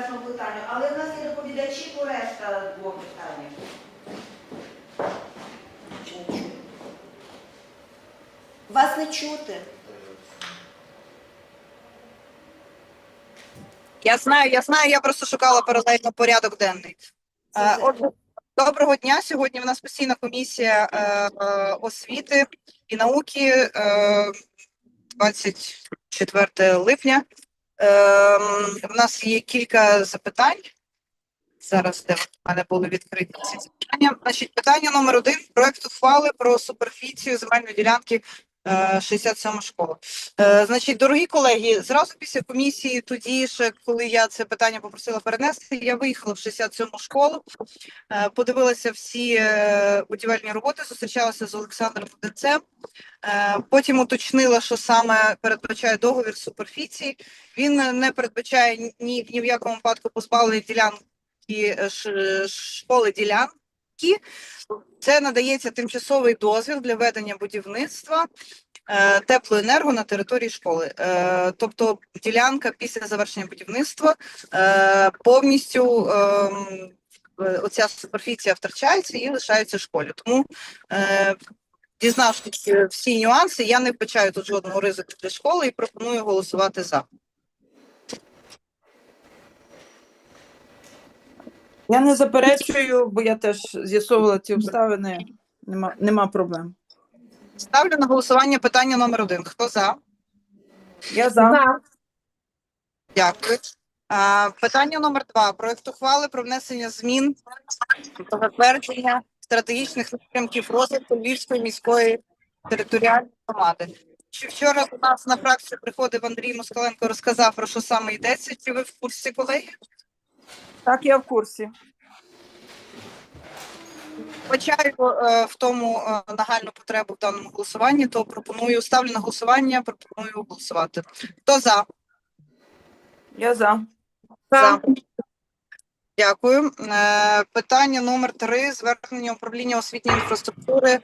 першому питанню, але в нас є доповідачі по решта двох питань. Вас не чути. Я знаю, я знаю, я просто шукала паралельно порядок денний. Е, Отже, доброго дня. Сьогодні в нас постійна комісія е, е, освіти і науки е, 24 липня. Е, в нас є кілька запитань. Зараз де в мене були відкриті ці запитання. Значить, питання номер один: проект ухвали про суперфіцію земельної ділянки. Е, 67 школа. Е, значить, дорогі колеги, зразу після комісії, тоді ще, коли я це питання попросила перенести, я виїхала в 67-му школу, е, подивилася всі е, будівельні роботи, зустрічалася з Олександром Децем. Е, потім уточнила, що саме передбачає договір суперфіції. Він не передбачає ні, ні в якому випадку позбавлення ділянки е, ш- школи. Це надається тимчасовий дозвіл для ведення будівництва е, теплоенерго на території школи. Е, Тобто ділянка після завершення будівництва е, повністю ем, е, оця суперфіція втрачається і лишається школі. Тому е, Дізнавшись всі нюанси, я не вбачаю тут жодного ризику для школи і пропоную голосувати за. Я не заперечую, бо я теж з'ясовувала ці обставини. Нема, нема проблем. Ставлю на голосування питання номер один. Хто за? Я за. Дякую. А, питання номер два. Проект ухвали про внесення змін до затвердження стратегічних напрямків розвитку Львівської міської територіальної громади. Чи вчора до нас на фракцію приходив Андрій Москаленко, розказав про що саме йдеться? Чи ви в курсі, колеги? Так, я в курсі. Вбачаю е, в тому е, нагальну потребу в даному голосуванні, то пропоную ставлю на голосування, пропоную голосувати. Хто за? Я за. За. Дякую. Е, Питання номер три. Звернення управління освітньої інфраструктури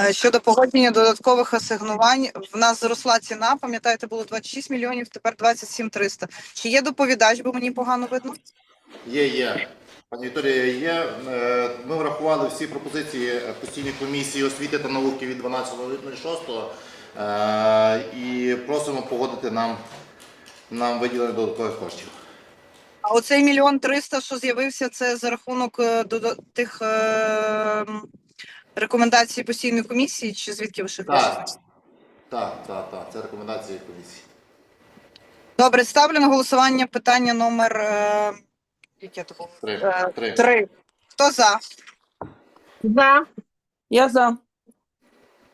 е, щодо погодження додаткових асигнувань. В нас зросла ціна. Пам'ятаєте, було 26 мільйонів, тепер 27 300. Чи є доповідач, бо мені погано видно? Є, є. Пані Вікторія, є. Е, Ми врахували всі пропозиції постійної комісії освіти та науки від 12.06 е, і просимо погодити нам, нам виділення додаткових коштів. А оцей мільйон триста, що з'явився, це за рахунок е, тих е, рекомендацій постійної комісії, чи звідки ви ще Так. Так, так, так. Це рекомендації комісії. Добре, ставлю на голосування питання номер е, яке то було? Три. Е, Три. три. Хто за? За. Я за.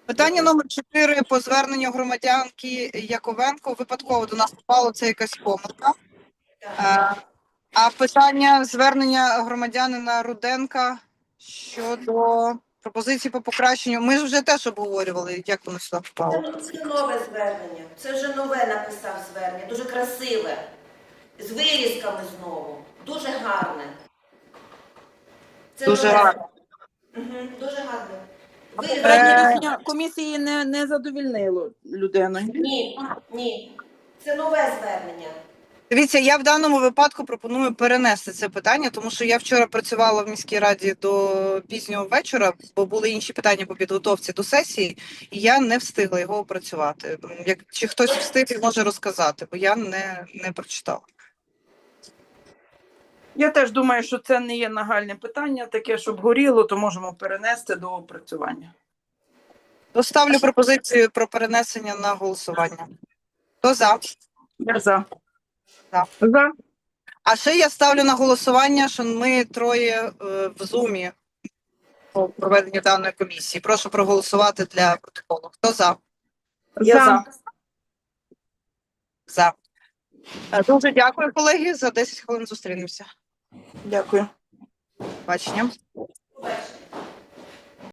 Питання номер чотири по зверненню громадянки Яковенко. Випадково до нас попало це якась помилка. Е, А питання звернення громадянина Руденка щодо пропозиції по покращенню. Ми ж вже теж обговорювали, як воно сюди попало. Це, це нове звернення. Це вже нове написав звернення, дуже красиве. З вирізками знову. Дуже гарне. Це Дуже гарно. Дуже гарне. Е, Попереднє рішення комісії не, не задовільнило людину. Ні, ні. Це нове звернення. Дивіться, я в даному випадку пропоную перенести це питання, тому що я вчора працювала в міській раді до пізнього вечора, бо були інші питання по підготовці до сесії, і я не встигла його опрацювати. Як чи хтось встиг, може розказати, бо я не, не прочитала. Я теж думаю, що це не є нагальне питання, таке, щоб горіло, то можемо перенести до опрацювання. Доставлю пропозицію про перенесення на голосування. Хто за? Я за. А ще я ставлю на голосування, що ми троє е, в зумі по проведенню даної комісії. Прошу проголосувати для протоколу. Хто за? Я за. За. Е, Дуже дякую, колеги. За 10 хвилин зустрінемося. Дякую. Бачення.